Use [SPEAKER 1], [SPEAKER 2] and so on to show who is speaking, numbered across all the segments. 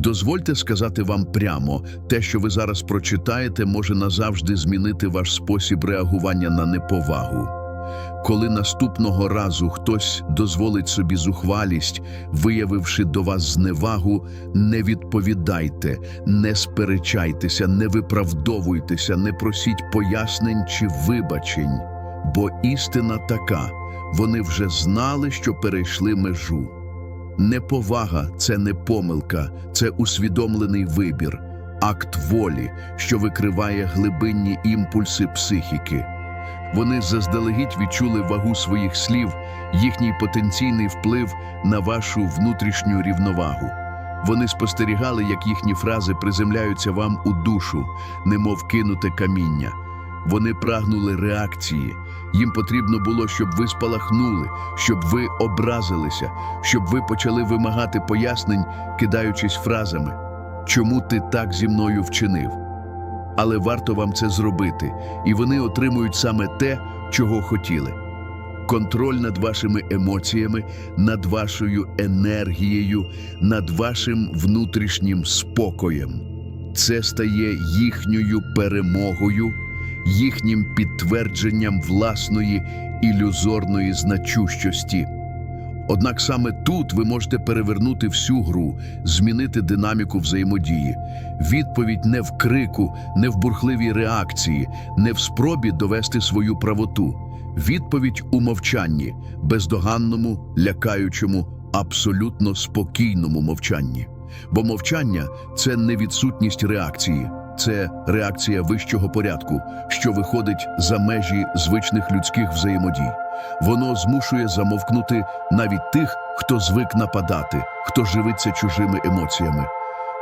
[SPEAKER 1] Дозвольте сказати вам прямо, те, що ви зараз прочитаєте, може назавжди змінити ваш спосіб реагування на неповагу. Коли наступного разу хтось дозволить собі зухвалість, виявивши до вас зневагу, не відповідайте, не сперечайтеся, не виправдовуйтеся, не просіть пояснень чи вибачень. Бо істина така, вони вже знали, що перейшли межу. Неповага це не помилка, це усвідомлений вибір, акт волі, що викриває глибинні імпульси психіки. Вони заздалегідь відчули вагу своїх слів, їхній потенційний вплив на вашу внутрішню рівновагу. Вони спостерігали, як їхні фрази приземляються вам у душу, немов кинуте каміння. Вони прагнули реакції. Їм потрібно було, щоб ви спалахнули, щоб ви образилися, щоб ви почали вимагати пояснень, кидаючись фразами Чому ти так зі мною вчинив? Але варто вам це зробити, і вони отримують саме те, чого хотіли. Контроль над вашими емоціями, над вашою енергією, над вашим внутрішнім спокоєм. Це стає їхньою перемогою, їхнім підтвердженням власної ілюзорної значущості. Однак саме тут ви можете перевернути всю гру, змінити динаміку взаємодії. Відповідь не в крику, не в бурхливій реакції, не в спробі довести свою правоту. Відповідь у мовчанні, бездоганному, лякаючому, абсолютно спокійному мовчанні. Бо мовчання це не відсутність реакції, це реакція вищого порядку, що виходить за межі звичних людських взаємодій. Воно змушує замовкнути навіть тих, хто звик нападати, хто живиться чужими емоціями.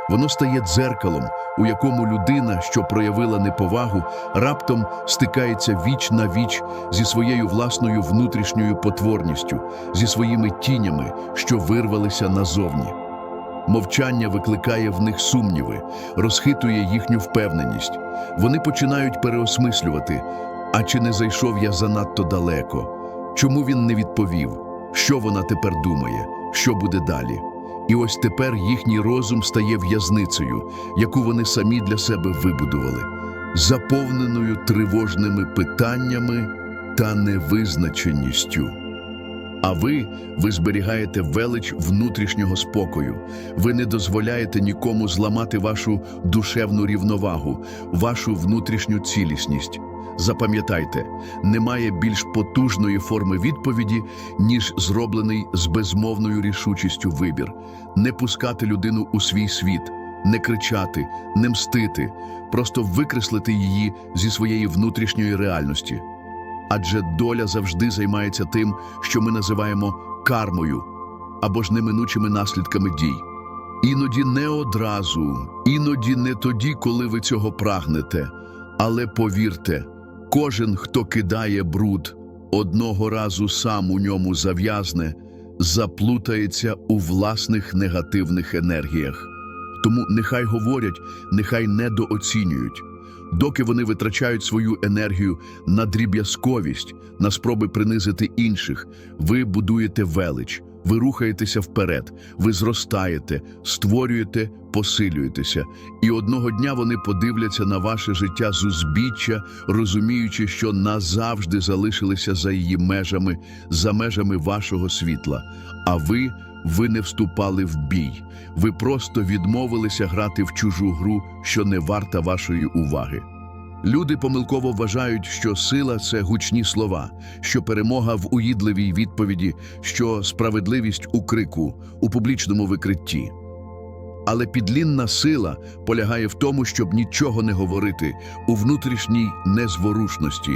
[SPEAKER 1] Воно стає дзеркалом, у якому людина, що проявила неповагу, раптом стикається віч на віч зі своєю власною внутрішньою потворністю, зі своїми тінями, що вирвалися назовні. Мовчання викликає в них сумніви, розхитує їхню впевненість. Вони починають переосмислювати, а чи не зайшов я занадто далеко? Чому він не відповів? Що вона тепер думає? Що буде далі? І ось тепер їхній розум стає в'язницею, яку вони самі для себе вибудували, заповненою тривожними питаннями та невизначеністю. А ви, ви зберігаєте велич внутрішнього спокою. Ви не дозволяєте нікому зламати вашу душевну рівновагу, вашу внутрішню цілісність. Запам'ятайте, немає більш потужної форми відповіді, ніж зроблений з безмовною рішучістю вибір. Не пускати людину у свій світ, не кричати, не мстити, просто викреслити її зі своєї внутрішньої реальності. Адже доля завжди займається тим, що ми називаємо кармою або ж неминучими наслідками дій. Іноді не одразу, іноді не тоді, коли ви цього прагнете. Але повірте, кожен, хто кидає бруд, одного разу сам у ньому зав'язне, заплутається у власних негативних енергіях. Тому нехай говорять, нехай недооцінюють. Доки вони витрачають свою енергію на дріб'язковість, на спроби принизити інших, ви будуєте велич, ви рухаєтеся вперед, ви зростаєте, створюєте, посилюєтеся. І одного дня вони подивляться на ваше життя з узбіччя, розуміючи, що назавжди залишилися за її межами, за межами вашого світла. А ви ви не вступали в бій. Ви просто відмовилися грати в чужу гру, що не варта вашої уваги. Люди помилково вважають, що сила це гучні слова, що перемога в уїдливій відповіді, що справедливість у крику, у публічному викритті. Але підлінна сила полягає в тому, щоб нічого не говорити у внутрішній незворушності.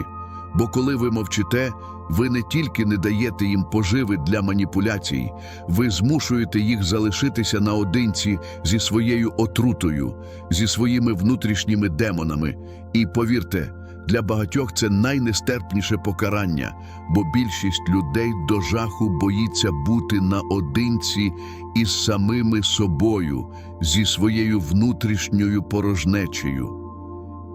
[SPEAKER 1] Бо коли ви мовчите, ви не тільки не даєте їм поживи для маніпуляцій, ви змушуєте їх залишитися наодинці зі своєю отрутою, зі своїми внутрішніми демонами. І повірте, для багатьох це найнестерпніше покарання, бо більшість людей до жаху боїться бути наодинці із самими собою, зі своєю внутрішньою порожнечею.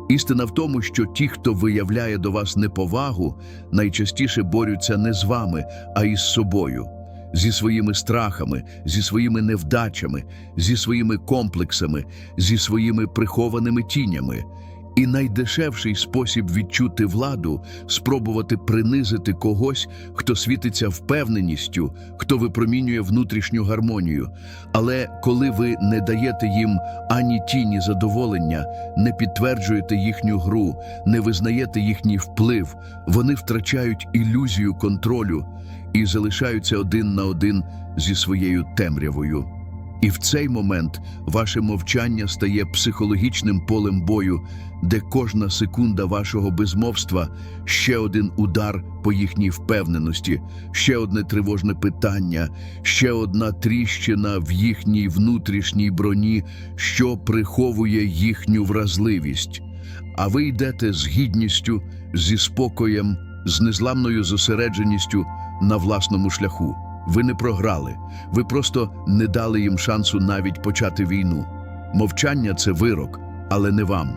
[SPEAKER 1] Істина в тому, що ті, хто виявляє до вас неповагу, найчастіше борються не з вами, а із собою. зі своїми страхами, зі своїми невдачами, зі своїми комплексами, зі своїми прихованими тінями. І найдешевший спосіб відчути владу спробувати принизити когось, хто світиться впевненістю, хто випромінює внутрішню гармонію. Але коли ви не даєте їм ані тіні задоволення, не підтверджуєте їхню гру, не визнаєте їхній вплив, вони втрачають ілюзію контролю і залишаються один на один зі своєю темрявою. І в цей момент ваше мовчання стає психологічним полем бою, де кожна секунда вашого безмовства ще один удар по їхній впевненості, ще одне тривожне питання, ще одна тріщина в їхній внутрішній броні, що приховує їхню вразливість. А ви йдете з гідністю, зі спокоєм, з незламною зосередженістю на власному шляху. Ви не програли, ви просто не дали їм шансу навіть почати війну. Мовчання це вирок, але не вам.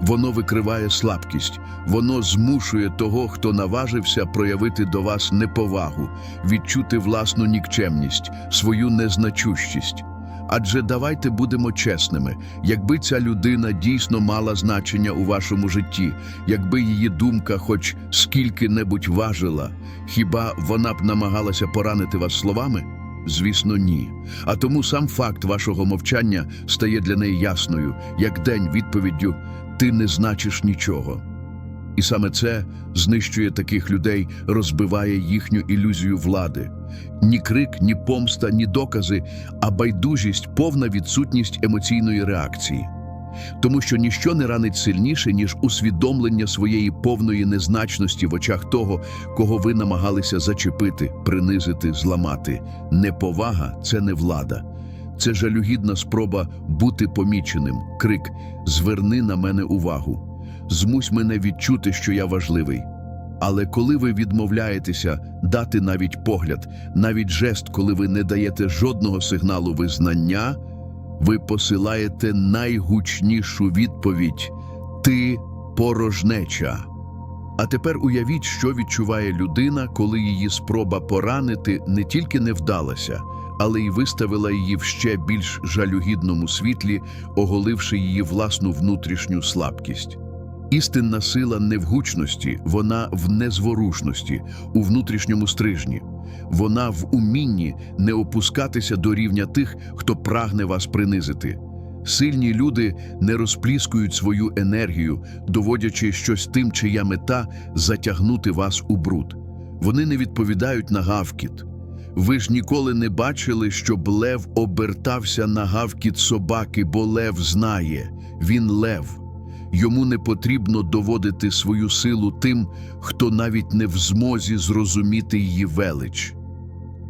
[SPEAKER 1] Воно викриває слабкість, воно змушує того, хто наважився проявити до вас неповагу, відчути власну нікчемність, свою незначущість. Адже давайте будемо чесними, якби ця людина дійсно мала значення у вашому житті, якби її думка хоч скільки-небудь важила, хіба вона б намагалася поранити вас словами? Звісно, ні. А тому сам факт вашого мовчання стає для неї ясною, як день відповіддю Ти не значиш нічого. І саме це знищує таких людей, розбиває їхню ілюзію влади. Ні крик, ні помста, ні докази, а байдужість, повна відсутність емоційної реакції. Тому що ніщо не ранить сильніше, ніж усвідомлення своєї повної незначності в очах того, кого ви намагалися зачепити, принизити, зламати. Неповага це не влада. Це жалюгідна спроба бути поміченим. Крик Зверни на мене увагу. Змусь мене відчути, що я важливий. Але коли ви відмовляєтеся дати навіть погляд, навіть жест, коли ви не даєте жодного сигналу визнання, ви посилаєте найгучнішу відповідь Ти порожнеча. А тепер уявіть, що відчуває людина, коли її спроба поранити не тільки не вдалася, але й виставила її в ще більш жалюгідному світлі, оголивши її власну внутрішню слабкість. Істинна сила не в гучності, вона в незворушності, у внутрішньому стрижні. Вона в умінні не опускатися до рівня тих, хто прагне вас принизити. Сильні люди не розпліскують свою енергію, доводячи щось тим, чия мета затягнути вас у бруд. Вони не відповідають на гавкіт. Ви ж ніколи не бачили, щоб лев обертався на гавкіт собаки, бо лев знає, він лев. Йому не потрібно доводити свою силу тим, хто навіть не в змозі зрозуміти її велич.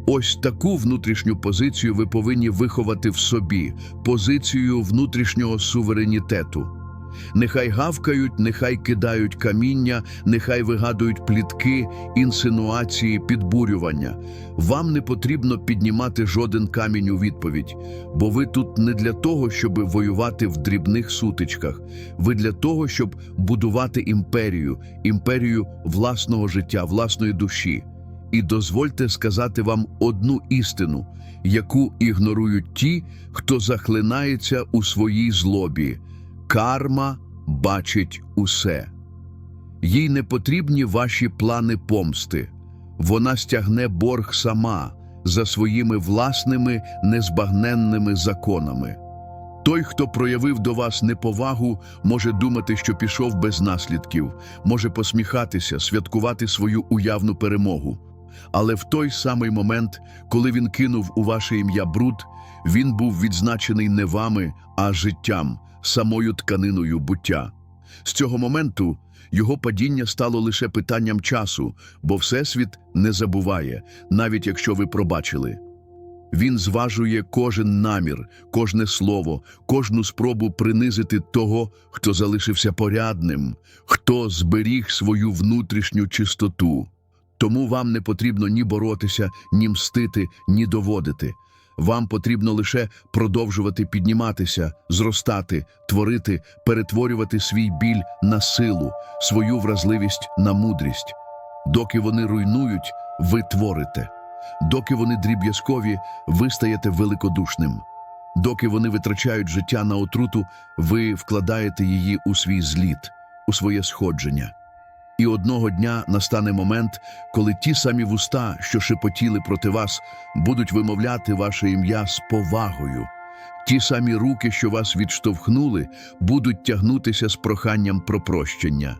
[SPEAKER 1] Ось таку внутрішню позицію ви повинні виховати в собі, позицію внутрішнього суверенітету. Нехай гавкають, нехай кидають каміння, нехай вигадують плітки, інсинуації, підбурювання. Вам не потрібно піднімати жоден камінь у відповідь, бо ви тут не для того, щоб воювати в дрібних сутичках. Ви для того, щоб будувати імперію, імперію власного життя, власної душі. І дозвольте сказати вам одну істину, яку ігнорують ті, хто захлинається у своїй злобі. Карма бачить усе. Їй не потрібні ваші плани помсти. Вона стягне борг сама за своїми власними незбагненними законами. Той, хто проявив до вас неповагу, може думати, що пішов без наслідків, може посміхатися, святкувати свою уявну перемогу. Але в той самий момент, коли він кинув у ваше ім'я бруд, він був відзначений не вами, а життям, самою тканиною буття. З цього моменту його падіння стало лише питанням часу, бо Всесвіт не забуває, навіть якщо ви пробачили. Він зважує кожен намір, кожне слово, кожну спробу принизити того, хто залишився порядним, хто зберіг свою внутрішню чистоту. Тому вам не потрібно ні боротися, ні мстити, ні доводити. Вам потрібно лише продовжувати підніматися, зростати, творити, перетворювати свій біль на силу, свою вразливість на мудрість. Доки вони руйнують, ви творите. Доки вони дріб'язкові, ви стаєте великодушним. Доки вони витрачають життя на отруту, ви вкладаєте її у свій зліт, у своє сходження. І одного дня настане момент, коли ті самі вуста, що шепотіли проти вас, будуть вимовляти ваше ім'я з повагою. Ті самі руки, що вас відштовхнули, будуть тягнутися з проханням про прощення.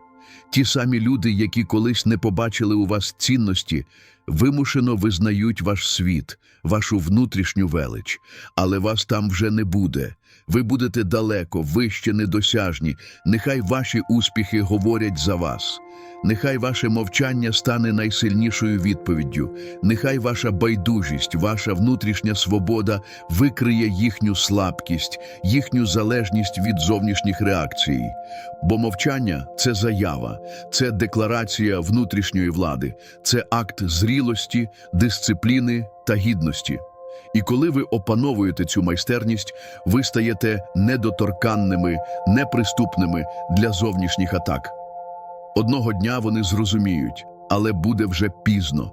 [SPEAKER 1] Ті самі люди, які колись не побачили у вас цінності, вимушено визнають ваш світ, вашу внутрішню велич, але вас там вже не буде. Ви будете далеко, вище недосяжні. Нехай ваші успіхи говорять за вас. Нехай ваше мовчання стане найсильнішою відповіддю. Нехай ваша байдужість, ваша внутрішня свобода викриє їхню слабкість, їхню залежність від зовнішніх реакцій. Бо мовчання це заява, це декларація внутрішньої влади, це акт зрілості, дисципліни та гідності. І коли ви опановуєте цю майстерність, ви стаєте недоторканними, неприступними для зовнішніх атак. Одного дня вони зрозуміють, але буде вже пізно.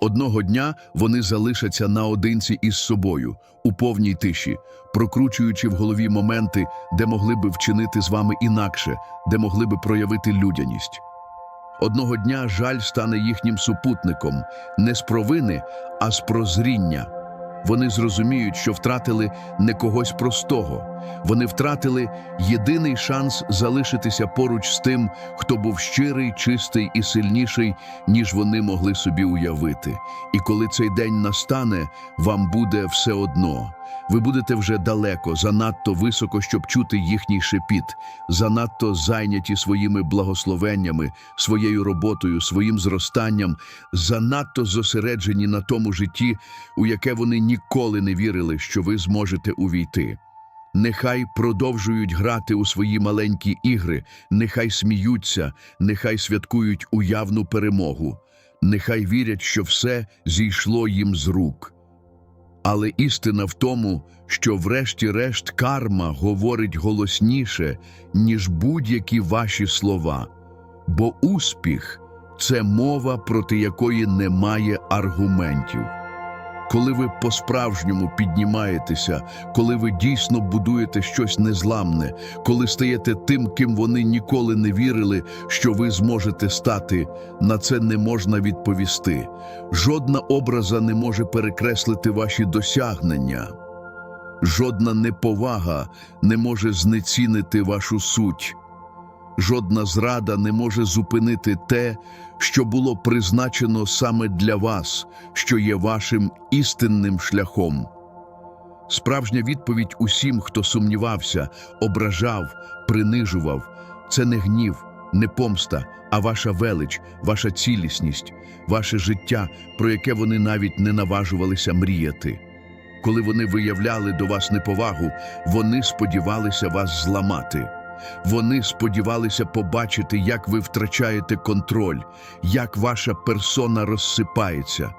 [SPEAKER 1] Одного дня вони залишаться наодинці із собою, у повній тиші, прокручуючи в голові моменти, де могли би вчинити з вами інакше, де могли би проявити людяність. Одного дня жаль стане їхнім супутником не з провини, а з прозріння. Вони зрозуміють, що втратили не когось простого. Вони втратили єдиний шанс залишитися поруч з тим, хто був щирий, чистий і сильніший, ніж вони могли собі уявити. І коли цей день настане, вам буде все одно. Ви будете вже далеко, занадто високо, щоб чути їхній шепіт, занадто зайняті своїми благословеннями, своєю роботою, своїм зростанням, занадто зосереджені на тому житті, у яке вони ніколи не вірили, що ви зможете увійти. Нехай продовжують грати у свої маленькі ігри, нехай сміються, нехай святкують уявну перемогу, нехай вірять, що все зійшло їм з рук. Але істина в тому, що врешті-решт карма говорить голосніше, ніж будь-які ваші слова, бо успіх це мова, проти якої немає аргументів. Коли ви по-справжньому піднімаєтеся, коли ви дійсно будуєте щось незламне, коли стаєте тим, ким вони ніколи не вірили, що ви зможете стати, на це не можна відповісти. Жодна образа не може перекреслити ваші досягнення. Жодна неповага не може знецінити вашу суть. Жодна зрада не може зупинити те, що було призначено саме для вас, що є вашим істинним шляхом. Справжня відповідь усім, хто сумнівався, ображав, принижував, це не гнів, не помста, а ваша велич, ваша цілісність, ваше життя, про яке вони навіть не наважувалися мріяти. Коли вони виявляли до вас неповагу, вони сподівалися вас зламати. Вони сподівалися побачити, як ви втрачаєте контроль, як ваша персона розсипається.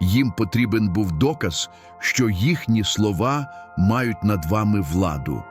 [SPEAKER 1] Їм потрібен був доказ, що їхні слова мають над вами владу.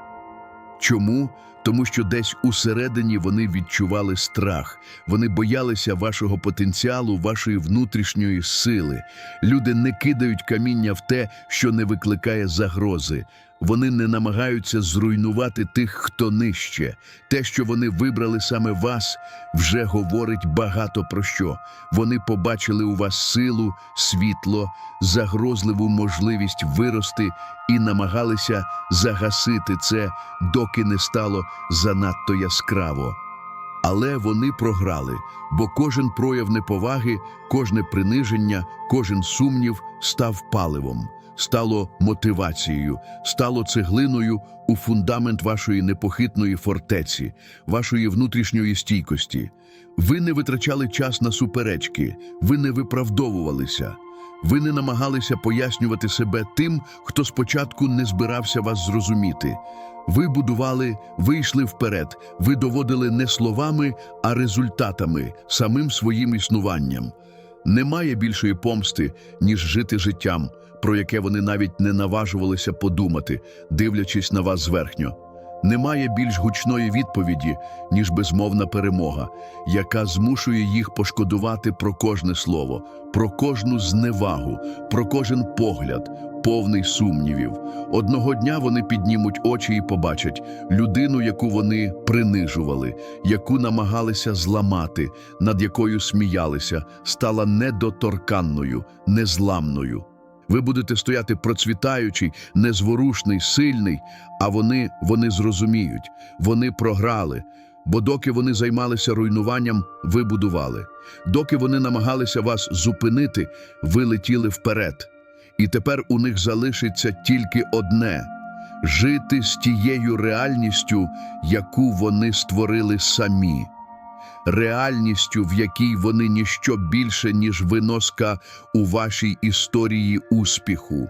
[SPEAKER 1] Чому? Тому що десь усередині вони відчували страх, вони боялися вашого потенціалу, вашої внутрішньої сили. Люди не кидають каміння в те, що не викликає загрози. Вони не намагаються зруйнувати тих, хто нижче. Те, що вони вибрали саме вас, вже говорить багато про що. Вони побачили у вас силу, світло, загрозливу можливість вирости і намагалися загасити це, доки не стало занадто яскраво. Але вони програли, бо кожен прояв неповаги, кожне приниження, кожен сумнів став паливом, стало мотивацією, стало цеглиною у фундамент вашої непохитної фортеці, вашої внутрішньої стійкості. Ви не витрачали час на суперечки, ви не виправдовувалися. Ви не намагалися пояснювати себе тим, хто спочатку не збирався вас зрозуміти. Ви будували, ви йшли вперед, ви доводили не словами, а результатами, самим своїм існуванням. Немає більшої помсти, ніж жити життям, про яке вони навіть не наважувалися подумати, дивлячись на вас зверхньо. Немає більш гучної відповіді, ніж безмовна перемога, яка змушує їх пошкодувати про кожне слово, про кожну зневагу, про кожен погляд, повний сумнівів. Одного дня вони піднімуть очі і побачать людину, яку вони принижували, яку намагалися зламати, над якою сміялися, стала недоторканною, незламною. Ви будете стояти процвітаючий, незворушний, сильний, а вони, вони зрозуміють, вони програли. Бо доки вони займалися руйнуванням, ви будували. Доки вони намагалися вас зупинити, ви летіли вперед. І тепер у них залишиться тільки одне жити з тією реальністю, яку вони створили самі, реальністю, в якій вони ніщо більше, ніж виноска у вашій історії успіху.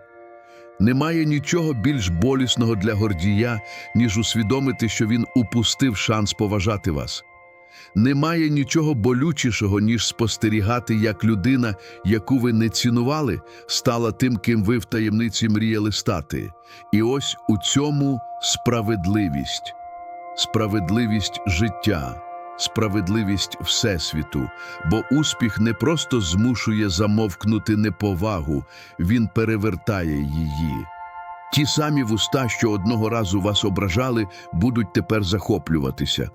[SPEAKER 1] Немає нічого більш болісного для Гордія, ніж усвідомити, що він упустив шанс поважати вас. Немає нічого болючішого, ніж спостерігати, як людина, яку ви не цінували, стала тим, ким ви в таємниці мріяли стати. І ось у цьому справедливість, справедливість життя, справедливість Всесвіту, бо успіх не просто змушує замовкнути неповагу, він перевертає її. Ті самі вуста, що одного разу вас ображали, будуть тепер захоплюватися.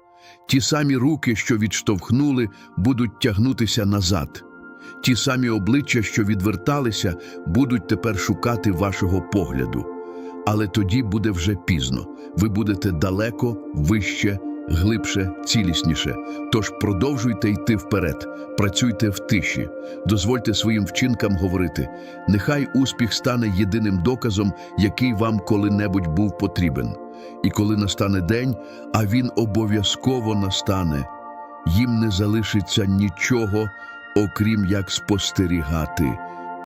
[SPEAKER 1] Ті самі руки, що відштовхнули, будуть тягнутися назад. Ті самі обличчя, що відверталися, будуть тепер шукати вашого погляду. Але тоді буде вже пізно. Ви будете далеко, вище, глибше, цілісніше. Тож продовжуйте йти вперед, працюйте в тиші, дозвольте своїм вчинкам говорити. Нехай успіх стане єдиним доказом, який вам коли-небудь був потрібен. І коли настане день, а він обов'язково настане, їм не залишиться нічого, окрім як спостерігати,